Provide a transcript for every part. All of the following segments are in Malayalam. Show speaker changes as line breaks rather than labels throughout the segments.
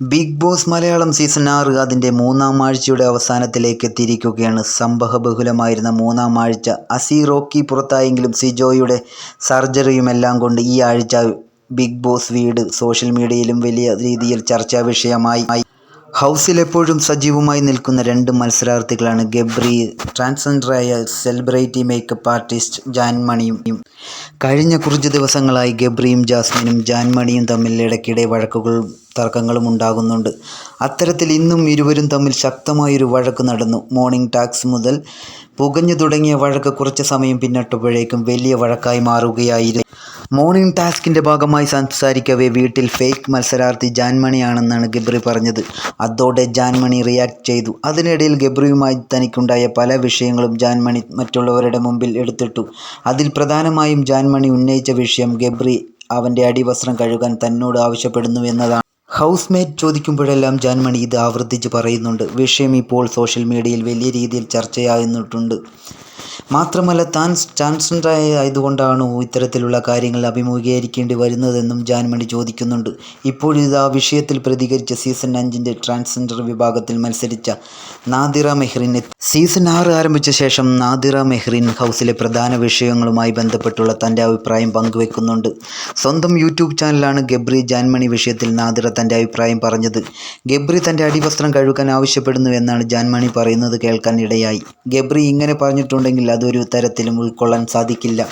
ബിഗ് ബോസ് മലയാളം സീസൺ ആറ് അതിന്റെ മൂന്നാം ആഴ്ചയുടെ അവസാനത്തിലേക്ക് എത്തിയിരിക്കുകയാണ്. സംഭവബഹുലമായിരുന്ന മൂന്നാം ആഴ്ച അസി റോക്കി പുറത്തായെങ്കിലും സിജോയുടെ സർജറിയുമെല്ലാം കൊണ്ട് ഈ ആഴ്ച ബിഗ് ബോസ് വീട് സോഷ്യൽ മീഡിയയിലും വലിയ രീതിയിൽ ചർച്ചാ വിഷയമായി. ഹൗസിൽ എപ്പോഴും സജീവമായി നിൽക്കുന്ന രണ്ട് മത്സരാർത്ഥികളാണ് ഗബ്രി ട്രാൻസ്ജെൻഡറായ സെലിബ്രിറ്റി മേക്കപ്പ് ആർട്ടിസ്റ്റ് ജാൻമണിയും. കഴിഞ്ഞ കുറച്ച് ദിവസങ്ങളായി ഗബ്രിയും ജാസ്മിനും ജാൻമണിയും തമ്മിൽ ഇടയ്ക്കിടെ വഴക്കുകളും തർക്കങ്ങളും ഉണ്ടാകുന്നുണ്ട്. അത്തരത്തിൽ ഇന്നും ഇരുവരും തമ്മിൽ ശക്തമായൊരു വഴക്ക് നടന്നു. മോർണിംഗ് ടാക്സ് മുതൽ പുകഞ്ഞു തുടങ്ങിയ വഴക്ക് കുറച്ച് സമയം പിന്നിട്ടപ്പോഴേക്കും വലിയ വഴക്കായി മാറുകയായിരുന്നു. മോർണിംഗ് ടാസ്കിന്റെ ഭാഗമായി സംസാരിക്കവേ വീട്ടിൽ ഫേക്ക് മത്സരാർത്ഥി ജാൻമണിയാണെന്നാണ് ഗബ്രി പറഞ്ഞത്. അതോടെ ജാൻമണി റിയാക്ട് ചെയ്തു. അതിനിടയിൽ ഗബ്രിയുമായി തനിക്കുണ്ടായ പല വിഷയങ്ങളും ജാൻമണി മറ്റുള്ളവരുടെ മുമ്പിൽ എടുത്തിട്ടു. അതിൽ പ്രധാനമായും ജാൻമണി ഉന്നയിച്ച വിഷയം ഗബ്രി അവന്റെ അടിവസ്ത്രം കഴുകാൻ തന്നോട് ആവശ്യപ്പെടുന്നു എന്നതാണ്. ഹൗസ് മേറ്റ് ചോദിക്കുമ്പോഴെല്ലാം ജാൻമണി ഇത് ആവർത്തിച്ച് പറയുന്നുണ്ട്. വിഷയം ഇപ്പോൾ സോഷ്യൽ മീഡിയയിൽ വലിയ രീതിയിൽ ചർച്ചയാകുന്നിട്ടുണ്ട് മാത്രമല്ല താൻ ചാൻസലർ ആയതുകൊണ്ടാണോ ഇത്തരത്തിലുള്ള കാര്യങ്ങൾ അഭിമുഖീകരിക്കേണ്ടി വരുന്നതെന്നും ജാൻമണി ചോദിക്കുന്നുണ്ട്. ഇപ്പോഴിത് ആ വിഷയത്തിൽ പ്രതികരിച്ച സീസൺ അഞ്ചിന്റെ ട്രാൻസ്ജെൻഡർ വിഭാഗത്തിൽ മത്സരിച്ച നാദിറ മെഹ്റിനെ സീസൺ ആറ് ആരംഭിച്ച ശേഷം നാദിറ മെഹ്റിൻ ഹൗസിലെ പ്രധാന വിഷയങ്ങളുമായി ബന്ധപ്പെട്ടുള്ള തന്റെ അഭിപ്രായം പങ്കുവെക്കുന്നുണ്ട്. സ്വന്തം യൂട്യൂബ് ചാനലാണ് ഗബ്രി ജാൻമണി വിഷയത്തിൽ നാദിറ തന്റെ അഭിപ്രായം പറഞ്ഞത്. ഗബ്രി തന്റെ അടിവസ്ത്രം കഴുകാൻ ആവശ്യപ്പെടുന്നു എന്നാണ് ജാൻമണി പറയുന്നത് കേൾക്കാൻ ഇടയായി. ഗബ്രി ഇങ്ങനെ പറഞ്ഞിട്ടുണ്ടെങ്കിൽ അതൊരു തരത്തിലും ഉൾക്കൊള്ളാൻ സാധിക്കില്ല.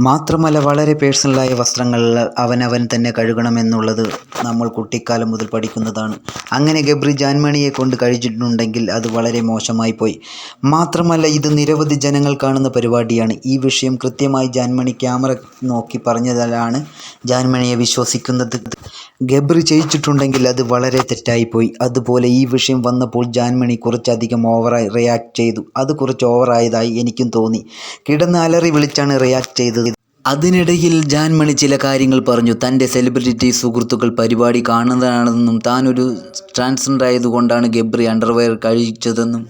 മാത്രമല്ല വളരെ പേഴ്സണലായ വസ്ത്രങ്ങൾ അവനവൻ തന്നെ കഴുകണമെന്നുള്ളത് നമ്മൾ കുട്ടിക്കാലം മുതൽ പഠിക്കുന്നതാണ്. അങ്ങനെ ഗബ്രി ജാൻമണിയെ കൊണ്ട് കഴിച്ചിട്ടുണ്ടെങ്കിൽ അത് വളരെ മോശമായി പോയി. മാത്രമല്ല ഇത് നിരവധി ജനങ്ങൾ കാണുന്ന പരിപാടിയാണ്. ഈ വിഷയം കൃത്യമായി ജാൻമണി ക്യാമറ നോക്കി പറഞ്ഞതിലാണ് ജാൻമണിയെ വിശ്വസിക്കുന്നത് ഗബ്രി ചെയ്യിച്ചിട്ടുണ്ടെങ്കിൽ അത് വളരെ തെറ്റായിപ്പോയി. അതുപോലെ ഈ വിഷയം വന്നപ്പോൾ ജാൻമണി കുറച്ചധികം ഓവറായി റിയാക്ട് ചെയ്തു. അത് കുറച്ച് ഓവറായതായി എനിക്കും തോന്നി. കിടന്ന് അലറി വിളിച്ചാണ് റിയാക്ട് ചെയ്തത്. അതിനിടയിൽ ജാൻമണി ചില കാര്യങ്ങൾ പറഞ്ഞു. തന്റെ സെലിബ്രിറ്റി സുഹൃത്തുക്കൾ പരിപാടി കാണുന്നതാണെന്നും താനൊരു ട്രാൻസ്ജെൻഡർ ആയതുകൊണ്ടാണ് ഗബ്രി അണ്ടർവെയർ കഴിച്ചതെന്നും.